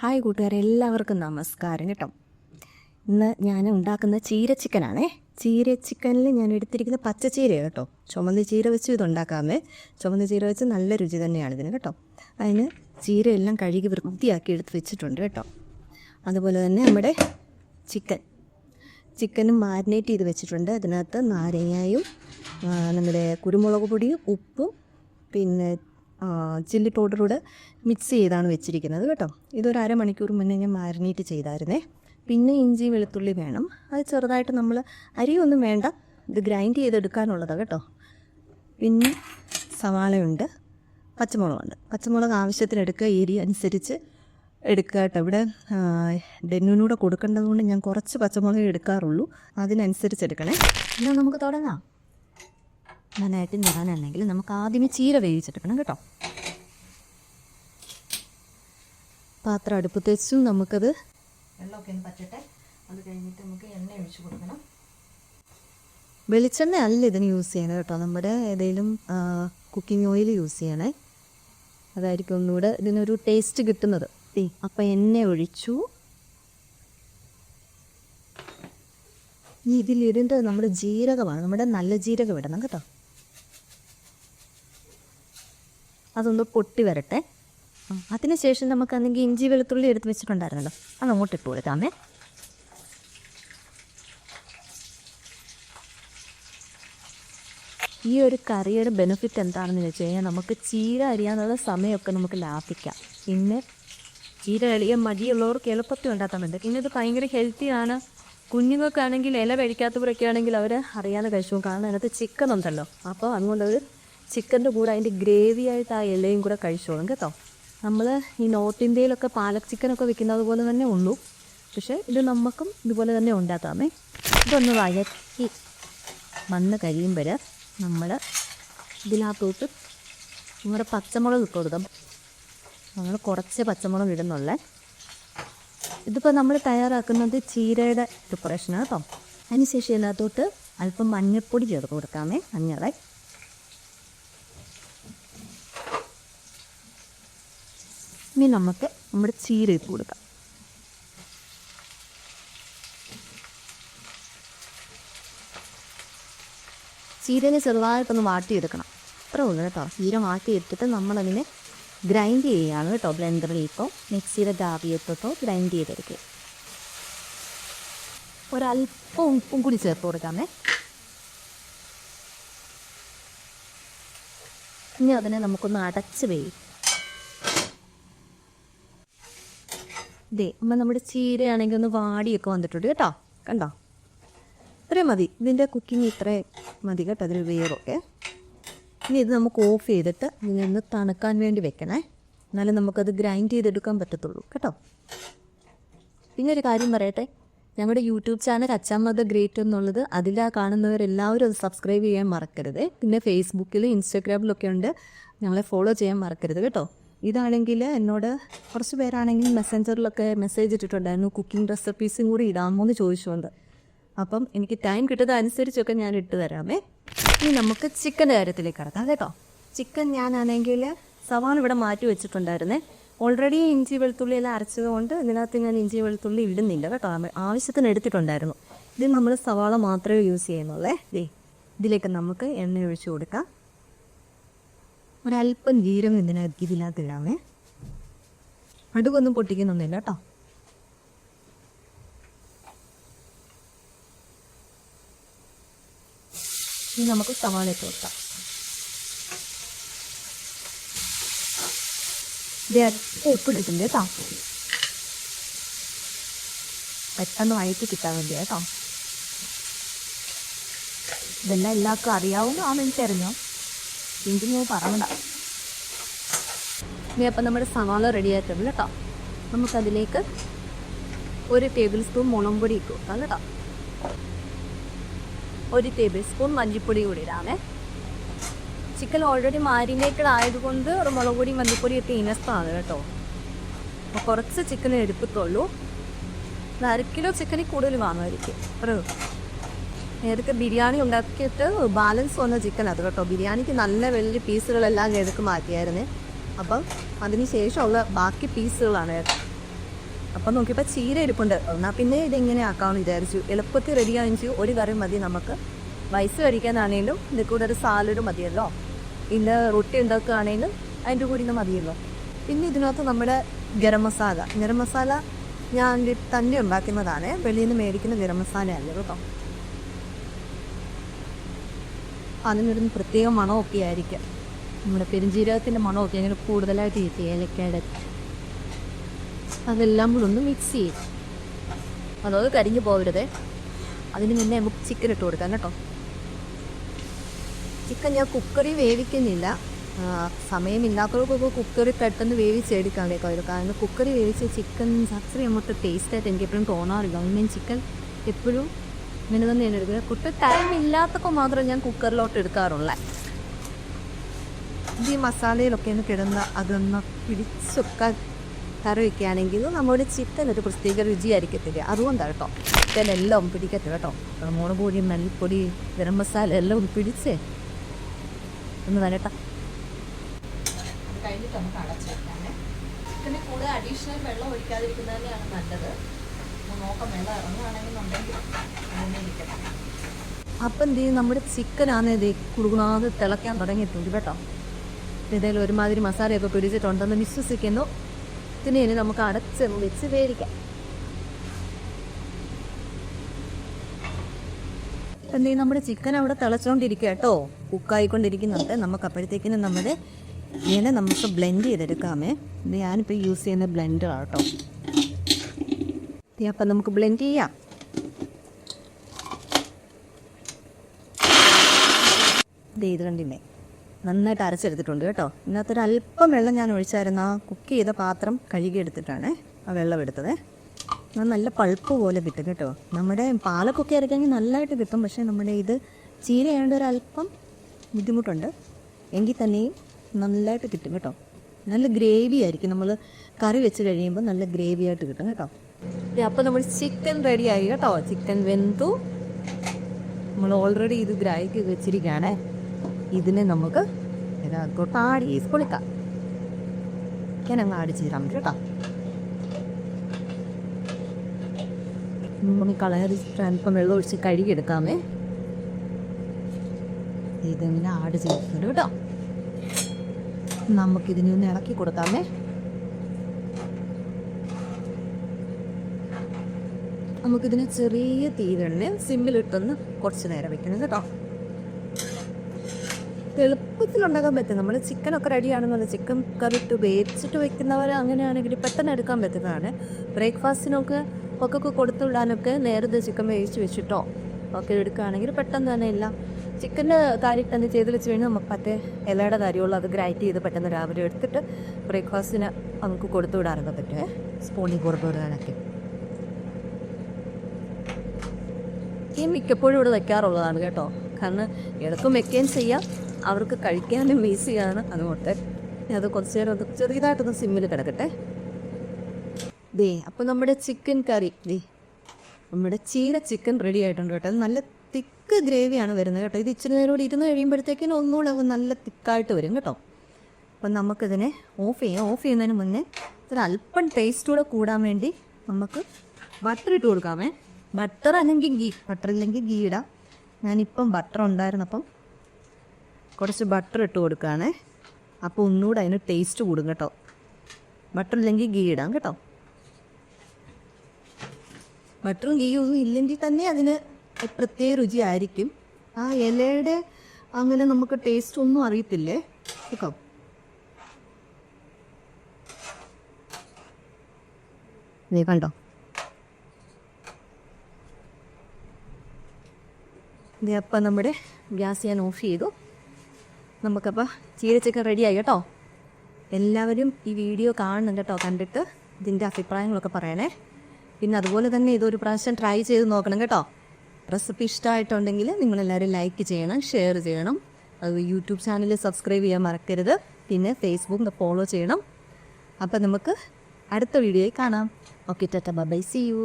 Hi കൂട്ടുകാരെ എല്ലാവർക്കും നമസ്കാരം കേട്ടോ. ഇന്ന് ഞാൻ ഉണ്ടാക്കുന്ന ചീര ചിക്കനാണേ. ചീര ചിക്കനിൽ ഞാൻ എടുത്തിരിക്കുന്ന പച്ചച്ചീരയാണ് കേട്ടോ. ചുമന്ന ചീര വെച്ച് ഇത് ഉണ്ടാക്കാമേ ചുമന്ന ചീര വെച്ച് നല്ല രുചി തന്നെയാണ് ഇതിന് കേട്ടോ. അതിന് ചീര എല്ലാം കഴുകി വൃത്തിയാക്കി എടുത്ത് വെച്ചിട്ടുണ്ട് കേട്ടോ. അതുപോലെ തന്നെ നമ്മുടെ ചിക്കൻ. ചിക്കനും മാരിനേറ്റ് ചെയ്ത് വെച്ചിട്ടുണ്ട്. അതിനകത്ത് നാരങ്ങയും നമ്മുടെ കുരുമുളക് പൊടിയും ഉപ്പും പിന്നെ ചില്ലി പൗഡറൂടെ മിക്സ് ചെയ്താണ് വെച്ചിരിക്കുന്നത് കേട്ടോ. ഇതൊരു അരമണിക്കൂർ മുന്നേ ഞാൻ മാരിനേറ്റ് ചെയ്തായിരുന്നേ. പിന്നെ ഇഞ്ചി വെളുത്തുള്ളി വേണം. അത് ചെറുതായിട്ട് നമ്മൾ അരിയൊന്നും വേണ്ട. ഇത് ഗ്രൈൻഡ് ചെയ്തെടുക്കാനുള്ളതാണ് കേട്ടോ. പിന്നെ സവാളയുണ്ട് പച്ചമുളകുണ്ട്. പച്ചമുളക് ആവശ്യത്തിന് എടുക്കുക എരി അനുസരിച്ച് എടുക്കുക കേട്ടോ. ഇവിടെ ഡെന്നുവിനൂടെ കൊടുക്കേണ്ടതുകൊണ്ട് ഞാൻ കുറച്ച് പച്ചമുളക് എടുക്കാറുള്ളൂ. അതിനനുസരിച്ച് എടുക്കണേ. എന്നാൽ നമുക്ക് തുടങ്ങാം. നന്നായിട്ട് ഞാനാണെങ്കിൽ നമുക്ക് ആദ്യമേ ചീര വേവിച്ചെടുക്കണം കേട്ടോ. പാത്രം അടുപ്പത്ത് വെച്ചും. നമുക്കത് വെള്ളമൊക്കെ ഒന്ന് പറ്റട്ടെ. അത് കഴിഞ്ഞിട്ട് നമുക്ക് എണ്ണ ഒഴിച്ചു കൊടുക്കണം. വെളിച്ചെണ്ണ അല്ല ഇതിന് യൂസ് ചെയ്യണേ കേട്ടോ. നമ്മുടെ ഏതെങ്കിലും കുക്കിംഗ് ഓയിൽ യൂസ് ചെയ്യണേ. അതായിരിക്കും ഒന്നുകൂടെ ഇതിനൊരു ടേസ്റ്റ് കിട്ടുന്നത്. അപ്പം എണ്ണ ഒഴിച്ചു. ഇനി ഇതിലിടേണ്ടത് നമ്മുടെ ജീരകമാണ്. നമ്മുടെ നല്ല ജീരകം ഇടണം കേട്ടോ. അതൊന്ന് പൊട്ടി വരട്ടെ. അതിനുശേഷം നമുക്ക് അന്നെങ്കിൽ ഇഞ്ചി വെളുത്തുള്ളി എടുത്ത് വെച്ചിട്ടുണ്ടായിരുന്നല്ലോ. അത് അങ്ങോട്ട് ഇട്ട് കൊടുക്കാമേ. ഈ ഒരു കറിയുടെ ബെനിഫിറ്റ് എന്താണെന്ന് വെച്ച് കഴിഞ്ഞാൽ നമുക്ക് ചീര അരിയാനുള്ള സമയമൊക്കെ നമുക്ക് ലാഭിക്കാം. പിന്നെ ചീര അരിയാൻ മടിയുള്ളവർക്ക് എളുപ്പത്തിൽ ഉണ്ടാക്കാൻ പറ്റും. പിന്നെ ഇത് ഭയങ്കര ഹെൽത്തിയാണ് കുഞ്ഞുങ്ങൾക്കാണെങ്കിൽ ഇല കഴിക്കാത്തവരൊക്കെ ആണെങ്കിൽ അവർ അറിയാതെ കഴിച്ചു. കാരണം അതിനകത്ത് ചിക്കൻ ഉണ്ടല്ലോ. അപ്പോൾ അതുകൊണ്ട് അവർ ചിക്കന്റെ കൂടെ അതിന്റെ ഗ്രേവി ആയിട്ട് ആ ഇലയും കൂടെ കഴിച്ചോളും കേട്ടോ. നമ്മൾ ഈ നോർത്ത് ഇന്ത്യയിലൊക്കെ പാലക് ചിക്കനൊക്കെ വെക്കുന്നത് പോലെ തന്നെ ഉള്ളൂ. പക്ഷേ ഇത് നമുക്കും ഇതുപോലെ തന്നെ ഉണ്ടാക്കാമേ. ഇതൊന്ന് വഴക്കി വന്ന് കഴിയുമ്പോൾ നമ്മൾ ഇതിനകത്തോട്ട് നമ്മുടെ പച്ചമുളക് ഇട്ട് കൊടുക്കാം. നമ്മൾ കുറച്ച് പച്ചമുളക് ഇടുന്നുള്ളേ. ഇതിപ്പോൾ നമ്മൾ തയ്യാറാക്കുന്നത് ചീരയുടെ പ്രിപ്പറേഷനാണ് കേട്ടോ. അതിനുശേഷം ഇതിനകത്തോട്ട് അല്പം മഞ്ഞൾപ്പൊടി ചേർത്ത് കൊടുക്കാമേ മഞ്ഞളെ. ഇനി നമുക്ക് നമ്മുടെ ചീര ഇട്ട് കൊടുക്കാം. ചീരനെ ചെറുതായിട്ടൊന്ന് വാട്ടിയെടുക്കണം. അത്രേ ഉള്ളൂ കേട്ടോ. ചീര വാട്ടിയെടുത്തിട്ട് നമ്മളതിനെ ഗ്രൈൻഡ് ചെയ്യുകയാണ് കേട്ടോ ബ്ലെൻഡറിലേക്കോ മിക്സിയുടെ ജാറിയിട്ടോ ഗ്രൈൻഡ് ചെയ്തെടുക്കുക. ഒരല്പം ഉപ്പും കൂടി ചേർത്ത് കൊടുക്കാമേ. ഇനി അതിനെ നമുക്കൊന്ന് അടച്ച് വേവും ഇതേ അമ്മ നമ്മുടെ ചീരയാണെങ്കിൽ ഒന്ന് വാടിയൊക്കെ വന്നിട്ടുണ്ട് കേട്ടോ. കണ്ടോ? ഇത്രയും മതി. ഇതിന്റെ കുക്കിംഗ് ഇത്രേ മതി കേട്ടോ അതിൽ വേറൊക്കെ ഇനി ഇത് നമുക്ക് ഓഫ് ചെയ്തിട്ട് ഇതിനൊന്ന് തണുക്കാൻ വേണ്ടി വെക്കണേ. എന്നാലും നമുക്കത് ഗ്രൈൻഡ് ചെയ്തെടുക്കാൻ പറ്റത്തുള്ളൂ കേട്ടോ. പിന്നെ ഒരു കാര്യം പറയട്ടെ. ഞങ്ങളുടെ YouTube channel Achamma the great എന്നുള്ളത് അതിലാ കാണുന്നവരെല്ലാവരും അത് സബ്സ്ക്രൈബ് ചെയ്യാൻ മറക്കരുത്. പിന്നെ ഫേസ്ബുക്കിലും ഇൻസ്റ്റാഗ്രാമിലൊക്കെ ഉണ്ട്. ഞങ്ങളെ ഫോളോ ചെയ്യാൻ മറക്കരുത് കേട്ടോ. ഇതാണെങ്കിൽ എന്നോട് കുറച്ച് പേരാണെങ്കിൽ മെസ്സഞ്ചറിലൊക്കെ മെസ്സേജ് ഇട്ടിട്ടുണ്ടായിരുന്നു. കുക്കിംഗ് റെസിപ്പീസും കൂടി ഇടാമോ എന്ന് ചോദിച്ചുകൊണ്ട്. അപ്പം എനിക്ക് ടൈം കിട്ടുന്നത് അനുസരിച്ചൊക്കെ ഞാൻ ഇട്ട് തരാമേ. ഇനി നമുക്ക് ചിക്കന്റെ കാര്യത്തിലേക്ക് കടക്കാം. കേട്ടോ ചിക്കൻ ഞാനാണെങ്കിൽ സവാള ഇവിടെ മാറ്റി വെച്ചിട്ടുണ്ടായിരുന്നേ. ഓൾറെഡി ഇഞ്ചി വെളുത്തുള്ളി എല്ലാം അരച്ചത് കൊണ്ട് ഇതിനകത്ത് ഞാൻ ഇഞ്ചി വെളുത്തുള്ളി ഇടുന്നില്ല കേട്ടോ. ആവശ്യത്തിന് എടുത്തിട്ടുണ്ടായിരുന്നു. ഇത് നമ്മൾ സവാള മാത്രമേ യൂസ് ചെയ്യുന്നുള്ളേ. ദേ ഇതിലേക്ക് നമുക്ക് എണ്ണ ഒഴിച്ചു കൊടുക്കാം. ഒരല്പം ജീരകം ഇതിനകത്ത് ഇതിനകത്ത് ഇടാമേ അടുക്കൊന്നും പൊട്ടിക്കുന്നൊന്നുമില്ല കേട്ടോ. ഇനി നമുക്ക് സവാള ഇട്ട് കൊടുക്കാം. ഇത് അല്പം ഉപ്പ് ഇട്ടിട്ടുണ്ട് കേട്ടോ. പെട്ടെന്ന് വഴറ്റി കിട്ടാൻ വേണ്ടി കേട്ടോ. ഇതെല്ലാം എല്ലാവർക്കും അറിയാവുന്നതാണ് എനിക്കറിഞ്ഞോ. ഞാൻ പറയണ്ട ഇനി അപ്പം നമ്മുടെ സവാള റെഡി ആയിട്ടുണ്ട് കേട്ടോ. നമുക്കതിലേക്ക് ഒരു ടേബിൾ സ്പൂൺ മുളക് പൊടി ഇട്ട് കൊടുക്കാം കേട്ടോ. ഒരു ടേബിൾ സ്പൂൺ മല്ലിപ്പൊടി കൂടി ഇടാമേ. ചിക്കൻ ഓൾറെഡി മാരിനേറ്റഡ് ആയതുകൊണ്ട് ഒരു മുളക് പൊടി മല്ലിപ്പൊടി ഒക്കെ ഇനസ്താണ് കേട്ടോ. അപ്പോൾ കുറച്ച് ചിക്കൻ എടുക്കത്തുള്ളൂ അര കിലോ ചിക്കനിൽ കൂടുതൽ വാങ്ങുമായിരിക്കും ഒരു നേരത്തെ ബിരിയാണി ഉണ്ടാക്കിയിട്ട് ബാലൻസ് വന്ന ചിക്കൻ അത് കേട്ടോ. ബിരിയാണിക്ക് നല്ല വലിയ പീസുകളെല്ലാം ഞാൻ എടുക്ക് മാറ്റിയായിരുന്നേ. അപ്പം അതിന് ശേഷമുള്ള ബാക്കി പീസുകളാണ് അപ്പം നോക്കിയപ്പോൾ ചീര ഇരിപ്പുണ്ട്. എന്നാൽ പിന്നെ ഇതെങ്ങനെ ആക്കാമെന്ന് വിചാരിച്ചു. എളുപ്പത്തിൽ റെഡി ആയിച്ചു. ഒരു കറി മതി നമുക്ക്. വയസ്സ് കഴിക്കാനാണെങ്കിലും ഇതിൽ കൂടെ ഒരു സാലഡ് മതിയല്ലോ. ഇന്ന് റൊട്ടി ഉണ്ടാക്കുകയാണെങ്കിലും അതിന്റെ കൂടി ഇത് മതിയല്ലോ. പിന്നെ ഇതിനകത്ത് നമ്മുടെ ഗരം മസാല. ഗരം മസാല ഞാൻ തന്നെ ഉണ്ടാക്കുന്നതാണ്. വെളിയിൽ നിന്ന് മേടിക്കുന്ന ഗരം മസാല അല്ല കേട്ടോ. അതിനൊരു പ്രത്യേക മണമൊക്കെ ആയിരിക്കും. നമ്മുടെ പെരുംജീരകത്തിന്റെ മണമൊക്കെ അങ്ങനെ കൂടുതലായിട്ട് ഇരിക്കും ഏലക്കയുടെ അതെല്ലാം കൂടെ ഒന്ന് മിക്സ് ചെയ്യും. അതത് കരിഞ്ഞു പോകരുതേ അതിന് മുന്നേ നമുക്ക് ചിക്കൻ ഇട്ട് കൊടുക്കാം കേട്ടോ. ചിക്കൻ ഞാൻ കുക്കറിൽ വേവിക്കുന്നില്ല. സമയമില്ലാത്തവർക്കൊക്കെ കുക്കറി പെട്ടെന്ന് വേവിച്ചെടുക്കാൻ കേൾക്കാം കാരണം കുക്കറി വേവിച്ച ചിക്കൻ അത്ര അങ്ങോട്ട് ടേസ്റ്റായിട്ട് എനിക്ക് എപ്പോഴും തോന്നാറില്ല. അതുകൊണ്ട് ചിക്കൻ എപ്പോഴും ഇങ്ങനെ ഞാൻ എടുക്കുന്നത്. കുട്ടി ടൈം ഇല്ലാത്തപ്പോൾ മാത്രം ഞാൻ കുക്കറിലോട്ട് എടുക്കാറുള്ളത് ഇത് ഈ മസാലയിലൊക്കെ ഒന്ന് കിടന്ന് അതൊന്ന് പിടിച്ചൊക്കെ കറി വയ്ക്കുകയാണെങ്കിൽ നമ്മുടെ ചിക്കൻ ഒരു പ്രത്യേക രുചിയായിരിക്കത്തില്ല അതുകൊണ്ടാണ് കേട്ടോ ചിക്കൻ എല്ലാം പിടിക്കട്ടെ കേട്ടോ. മുളക് പൊടി മല്ലിപ്പൊടി ഗരം മസാല എല്ലാം ഒന്ന് പിടിച്ചേ. ഒന്ന് തരട്ടാ കഴിഞ്ഞിട്ട് നമുക്ക് അടച്ചു വെക്കാം കൂടെ അഡീഷണൽ വെള്ളം ഒഴിക്കാതിരിക്കുന്നത് തന്നെയാണ് നല്ലത്. നോക്കാം ഇരിക്കട്ടെ അപ്പം എന്ത് ചെയ്യും? നമ്മുടെ ചിക്കനാണ് ഇത് കുടുകുണാതെ തിളയ്ക്കാൻ തുടങ്ങിയിട്ടുണ്ട് കേട്ടോ. ഇതേലും ഒരുമാതിരി മസാലയൊക്കെ പിടിച്ചിട്ടുണ്ടെന്ന് വിശ്വസിക്കുന്നു. ഇതിനെ ഇനി നമുക്ക് അടച്ച് വെച്ച് വേവിക്കാം. എന്ത് ചെയ്യും? നമ്മുടെ ചിക്കൻ അവിടെ തിളച്ചുകൊണ്ടിരിക്കുക കേട്ടോ. കുക്കായിക്കൊണ്ടിരിക്കുന്നുണ്ട്. നമുക്ക് അപ്പോഴത്തേക്കിനും നമ്മുടെ ഇങ്ങനെ നമുക്ക് ബ്ലെൻഡ് ചെയ്തെടുക്കാമേ. ഞാനിപ്പോൾ യൂസ് ചെയ്യുന്ന ബ്ലെൻഡറാണ് കേട്ടോ. അപ്പം നമുക്ക് ബ്ലെൻഡ് ചെയ്യാം. ഇത് കണ്ടില്ലേ? നന്നായിട്ട് അരച്ചെടുത്തിട്ടുണ്ട് കേട്ടോ. ഇതിനകത്തൊരു അല്പം വെള്ളം ഞാൻ ഒഴിച്ചായിരുന്നു. ആ കുക്ക് ചെയ്ത പാത്രം കഴുകിയെടുത്തിട്ടാണ് ആ വെള്ളം എടുത്തത്. നല്ല പൾപ്പ് പോലെ കിട്ടും കേട്ടോ. നമ്മുടെ പാലക്കൊക്കെ അരക്കാണെങ്കിൽ നല്ലതായിട്ട് കിട്ടും. പക്ഷേ നമ്മുടെ ഇത് ചീര ചെയ്യേണ്ട ഒരു അല്പം ബുദ്ധിമുട്ടുണ്ട്. എങ്കിൽ തന്നെയും നല്ലതായിട്ട് കിട്ടും കേട്ടോ. നല്ല ഗ്രേവി ആയിരിക്കും. നമ്മൾ കറി വെച്ച് കഴിയുമ്പോൾ നല്ല ഗ്രേവി ആയിട്ട് കിട്ടും കേട്ടോ. അപ്പോൾ നമ്മൾ ചിക്കൻ റെഡി ആയി കേട്ടോ. ചിക്കൻ വെന്തു. നമ്മൾ ഓൾറെഡി ഇത് ഗ്രൈക്ക് വെച്ചിരിക്കുകയാണ്. ഇതിനെ നമുക്ക് ഇതാക്കോട്ട് ആടി പൊളിക്കാം ഞാൻ അങ്ങ് ആടി ചേരാം കേട്ടോ. നമുക്ക് കളയറിച്ചിട്ട് അല്പം വെള്ളം ഒഴിച്ച് കഴുകിയെടുക്കാമേ ഇതിങ്ങനെ ആട് ചെയ്തിട്ടുണ്ട് കേട്ടോ. നമുക്കിതിനൊന്ന് ഇളക്കി കൊടുക്കാമേ നമുക്കിതിനെ ചെറിയ തീരെണ്ണ സിമ്മിലിട്ടൊന്ന് കുറച്ച് നേരം വെക്കണം കേട്ടോ. എളുപ്പത്തിലുണ്ടാക്കാൻ പറ്റും. നമ്മൾ ചിക്കനൊക്കെ റെഡിയാണെന്നല്ല ചിക്കൻ കറി ഇട്ട് വേവിച്ചിട്ട് വെക്കുന്നവർ അങ്ങനെയാണെങ്കിൽ പെട്ടെന്ന് എടുക്കാൻ പറ്റുന്നതാണ്. ബ്രേക്ക്ഫാസ്റ്റിനൊക്കെ ഒക്കെ കൊടുത്തു വിടാനൊക്കെ നേരത്തെ ചിക്കൻ വേവിച്ച് വെച്ചിട്ടോ ഒക്കെ എടുക്കുകയാണെങ്കിൽ പെട്ടെന്ന് തന്നെ ഇല്ല ചിക്കന്റെ കാര്യം തന്നെ ചെയ്ത് വെച്ച് കഴിഞ്ഞാൽ നമുക്ക് മറ്റേ ഇലയുടെ കാര്യമുള്ളൂ. അത് ഗ്രൈറ്റ് ചെയ്ത് പെട്ടെന്ന് രാവിലെ എടുത്തിട്ട് ബ്രേക്ക്ഫാസ്റ്റിന് നമുക്ക് കൊടുത്തു വിടാനൊക്കെ പറ്റുമേ സ്പൂണിൽ കൊടുത്തു വിടാനൊക്കെ ഈ മിക്കപ്പോഴും ഇവിടെ വെക്കാറുള്ളതാണ് കേട്ടോ. കാരണം ഇടക്കും വെക്കുകയും ചെയ്യാം അവർക്ക് കഴിക്കാനും ഈസിയാണ് അതുകൊണ്ട് അത് കുറച്ച് നേരം ഒന്ന് ചെറിയതായിട്ടൊന്ന് സിമ്മിൽ കിടക്കട്ടെ. ദേ അപ്പോൾ നമ്മുടെ ചിക്കൻ കറി ദേ. നമ്മുടെ ചീര ചിക്കൻ റെഡി ആയിട്ടുണ്ട് കേട്ടോ. അത് നല്ല തിക്ക് ഗ്രേവിയാണ് വരുന്നത് കേട്ടോ. ഇത് ഇച്ചിരി നേരം കൂടി ഇരുന്ന് കഴിയുമ്പോഴത്തേക്കിനും ഒന്നുകൂടെ നല്ല തിക്കായിട്ട് വരും കേട്ടോ. അപ്പം നമുക്കിതിനെ ഓഫ് ചെയ്യാം. ഓഫ് ചെയ്യുന്നതിന് മുന്നേ ഇത്ര അല്പം ടേസ്റ്റ് കൂടെ കൂടാൻ വേണ്ടി നമുക്ക് ബട്ടർ ഇട്ട് കൊടുക്കാമേ. ബട്ടർ അല്ലെങ്കിൽ ഗീ ബട്ടർ ഇല്ലെങ്കിൽ ഗീ ഇടാം. ഞാനിപ്പം ബട്ടർ ഉണ്ടായിരുന്നു അപ്പം കുറച്ച് ബട്ടർ ഇട്ട് കൊടുക്കുകയാണേ. അപ്പോൾ ഒന്നുകൂടെ അതിന് ടേസ്റ്റ് കൂടും കേട്ടോ. ബട്ടർ ഇല്ലെങ്കിൽ ഗീ ഇടാം കേട്ടോ. ബട്ടറും ഗീ ഒന്നും ഇല്ലെങ്കിൽ തന്നെ അതിന് പ്രത്യേക രുചി ആയിരിക്കും. ആ ഇലയുടെ അങ്ങനെ നമുക്ക് ടേസ്റ്റ് ഒന്നും അറിയത്തില്ലേ? കേട്ടോ. കണ്ടോ? അപ്പം നമ്മുടെ ഗ്യാസ് ഞാൻ ഓഫ് ചെയ്തു. നമുക്കപ്പോൾ ചീരച്ചക്ക റെഡിയായി കേട്ടോ. എല്ലാവരും ഈ വീഡിയോ കാണണം കേട്ടോ കണ്ടിട്ട് ഇതിന്റെ അഭിപ്രായങ്ങളൊക്കെ പറയണേ പിന്നെ അതുപോലെ തന്നെ ഇതൊരു പ്രാവശ്യം ട്രൈ ചെയ്ത് നോക്കണം കേട്ടോ. റെസിപ്പി ഇഷ്ടമായിട്ടുണ്ടെങ്കിൽ നിങ്ങളെല്ലാവരും ലൈക്ക് ചെയ്യണം ഷെയർ ചെയ്യണം. അത് യൂട്യൂബ് ചാനൽ സബ്സ്ക്രൈബ് ചെയ്യാൻ മറക്കരുത്. പിന്നെ ഫേസ്ബുക്ക് ഫോളോ ചെയ്യണം. അപ്പം നമുക്ക് അടുത്ത വീഡിയോയിൽ കാണാം. Okay tata bye see you